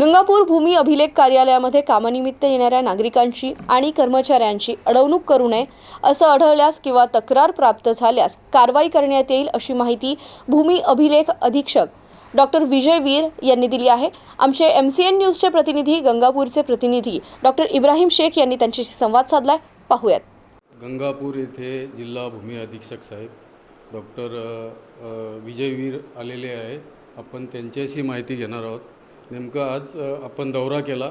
गंगापूर भूमी अभिलेख कार्यालयामध्ये कामानिमित्त येणाऱ्या नागरिकांची आणि कर्मचाऱ्यांची अडवणूक करू नये असं आढळल्यास किंवा तक्रार प्राप्त झाल्यास कारवाई करण्यात येईल अशी माहिती भूमी अभिलेख अधीक्षक डॉक्टर विजय वीर यांनी दिली आहे. आमचे एम सी एन न्यूजचे प्रतिनिधी गंगापूरचे प्रतिनिधी डॉक्टर इब्राहिम शेख यांनी त्यांच्याशी संवाद साधलाय. पाहूयात. गंगापूर येथे जिल्हा भूमी अधीक्षक साहेब डॉक्टर विजयवीर आलेले आहेत. आपण त्यांच्याशी माहिती घेणार आहोत. नेमकं आज आपण दौरा केला.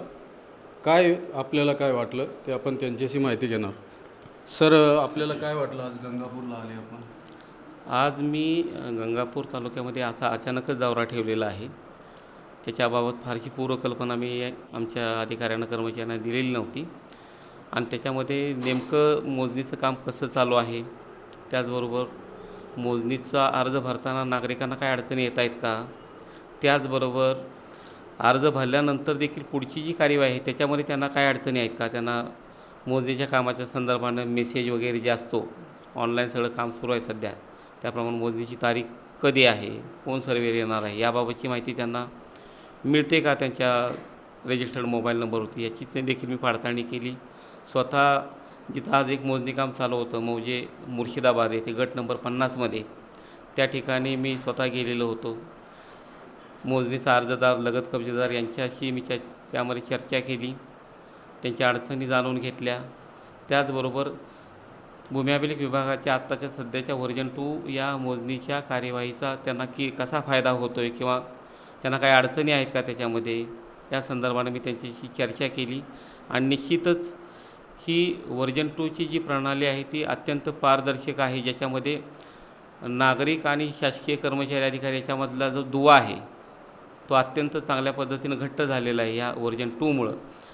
काय आपल्याला काय वाटलं ते आपण त्यांच्याशी माहिती घेणार. सर आपल्याला काय वाटलं आज गंगापूरला आले आपण? आज मी गंगापूर तालुक्यामध्ये असा अचानकच दौरा ठेवलेला आहे. त्याच्याबाबत फारशी पूर्वकल्पना मी आमच्या अधिकाऱ्यांना कर्मचाऱ्यांना दिलेली नव्हती. आणि त्याच्यामध्ये नेमकं मोजणीचं काम कसं चालू आहे? त्याचबरोबर मोजणीचा अर्ज भरताना नागरिकांना काय अडचणी येत आहेत का? त्याचबरोबर अर्ज भरल्यानंतर देखील पुढची जी कार्यवाही आहे त्याच्यामध्ये त्यांना काय अडचणी आहेत का? त्यांना मोजणीच्या कामाच्या संदर्भानं मेसेज वगैरे जे असतो ऑनलाईन सगळं काम सुरू आहे सध्या. त्याप्रमाणे मोजणीची तारीख कधी आहे? कोण सर्वे येणार आहे? याबाबतची माहिती त्यांना मिळते का? त्यांच्या रजिस्टर्ड मोबाईल नंबरवरती याचीच देखील मी पडताळणी केली. स्वतः जिथं आज एक मोजणी काम चालू होतं म्हणजे मुर्शिदाबाद येथे गट नंबर पन्नासमध्ये त्या ठिकाणी मी स्वतः गेलेलो होतो. मोजणीचा अर्जदार लगत कब्जेदार यांच्याशी मी त्या त्यामध्ये चर्चा केली. त्यांच्या अडचणी जाणून घेतल्या. त्याचबरोबर भूम्याभिलेख विभागाच्या आत्ताच्या सध्याच्या व्हर्जन टू या मोजणीच्या कार्यवाहीचा त्यांना की कसा फायदा होतो आहे किंवा त्यांना काही अडचणी आहेत का त्याच्यामध्ये? या संदर्भाने मी त्यांच्याशी चर्चा केली. आणि निश्चितच ही व्हर्जन टूची जी प्रणाली आहे ती अत्यंत पारदर्शक आहे ज्याच्यामध्ये नागरिक आणि शासकीय कर्मचारी अधिकारी याच्यामधला जो दुवा आहे तो अत्यंत चांगल्या पद्धतीनं घट्ट झालेला आहे ह्या व्हर्जन टूमुळं.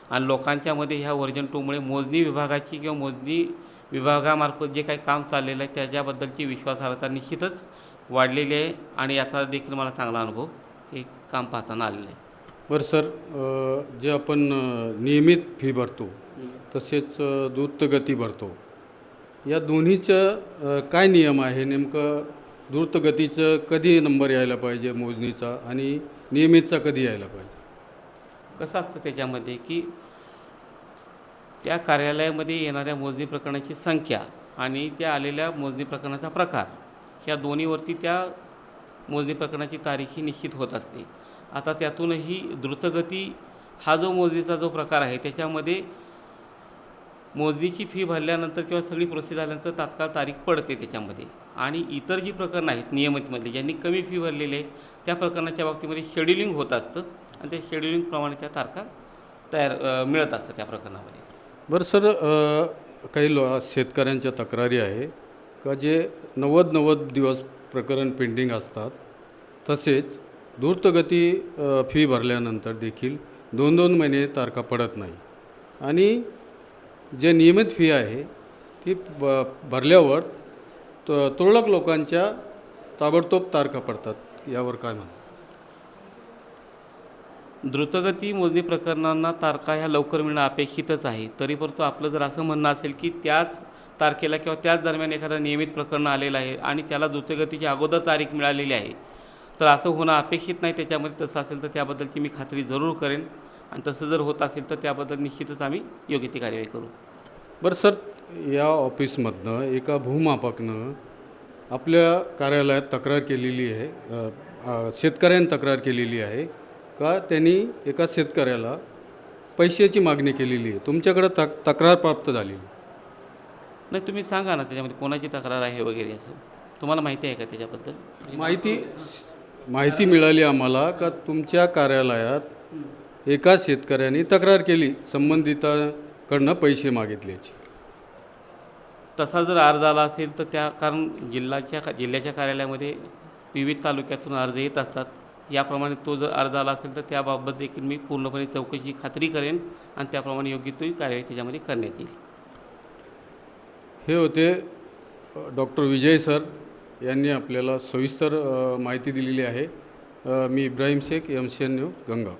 आणि लोकांच्यामध्ये ह्या व्हर्जन टूमुळे मोजणी विभागाची किंवा मोजणी विभागामार्फत जे काही काम चाललेलं आहे त्याच्याबद्दलची विश्वासार्हता निश्चितच वाढलेली आहे आणि याचा देखील मला चांगला अनुभव हे काम पाहताना आलेलं आहे. बरं सर जे आपण नियमित फी भरतो तसेच द्रुतगती भरतो या दोन्हीचं काय नियम आहे? नेमकं द्रुतगतीचं कधी नंबर यायला पाहिजे मोजणीचा आणि नियमितचा कधी यायला पाहिजे? कसं असतं त्याच्यामध्ये की त्या कार्यालयामध्ये येणाऱ्या मोजणी प्रकरणाची संख्या आणि त्या आलेल्या मोजणी प्रकरणाचा प्रकार ह्या दोन्हीवरती त्या मोजणी प्रकरणाची तारीख ही निश्चित होत असते. आता त्यातूनही द्रुतगती हा जो मोजणीचा जो प्रकार आहे त्याच्यामध्ये मोजणीची फी भरल्यानंतर किंवा सगळी प्रोसेस झाल्यानंतर तात्काळ तारीख पडते त्याच्यामध्ये. आणि इतर जी प्रकरणं आहेत नियमितमधली ज्यांनी कमी फी भरलेली आहे त्या प्रकरणाच्या बाबतीमध्ये शेड्युलिंग होत असतं आणि त्या शेड्युलिंगप्रमाणे त्या तारखा तयार मिळत असतात त्या प्रकरणामध्ये. बरं सर काही लो शेतकऱ्यांच्या तक्रारी आहे का जे नव्वद नव्वद दिवस प्रकरण पेंडिंग असतात तसेच द्रुतगती फी भरल्यानंतर देखील दोन दोन महिने तारखा पडत नाही. आणि जे नियमित फी आहे ती ब भरल्यावर त तुरळक लोकांच्या ताबडतोब तारखा पडतात यावर काय म्हणा द्रुतगती मोजणी प्रकरणांना तारखा ह्या लवकर मिळणं अपेक्षितच आहे. तरी परंतु आपलं जर असं म्हणणं असेल की त्याच तारखेला किंवा त्याच दरम्यान एखादं नियमित प्रकरण आलेलं आहे आणि त्याला द्रुतगतीची अगोदर तारीख मिळालेली आहे तर असं होणं अपेक्षित नाही त्याच्यामध्ये. तसं असेल तर त्याबद्दलची मी खात्री जरूर करेन. आणि तसं जर होत असेल तर त्याबद्दल निश्चितच आम्ही योग्य ती कार्यवाही करू. बरं सर या ऑफिसमधनं एका भूमापकनं आपल्या कार्यालयात तक्रार केलेली आहे शेतकऱ्यांनी तक्रार केलेली आहे का? त्यांनी एका शेतकऱ्याला पैशाची मागणी केलेली आहे. तुमच्याकडं तक तक्रार प्राप्त झालेली नाही तुम्ही सांगा ना त्याच्यामध्ये कोणाची तक्रार आहे वगैरे असं. तुम्हाला माहिती आहे का त्याच्याबद्दल? माहिती माहिती मिळाली आम्हाला का तुमच्या कार्यालयात एका शेतकऱ्याने तक्रार केली संबंधिताकडनं पैसे मागितल्याची. तसा जर अर्ज आला असेल तर त्या कारण जिल्ह्याच्या जिल्ह्याच्या कार्यालयामध्ये विविध तालुक्यातून अर्ज येत असतात. याप्रमाणे तो जर अर्ज आला असेल तर त्याबाबत देखील मी पूर्णपणे चौकशी खात्री करेन आणि त्याप्रमाणे योग्य तो कार्यवाही त्याच्यामध्ये करण्यात येईल. हे होते डॉक्टर विजय सर यांनी आपल्याला सविस्तर माहिती दिलेली आहे. मी Ibrahim Shaikh M C N news Ganga.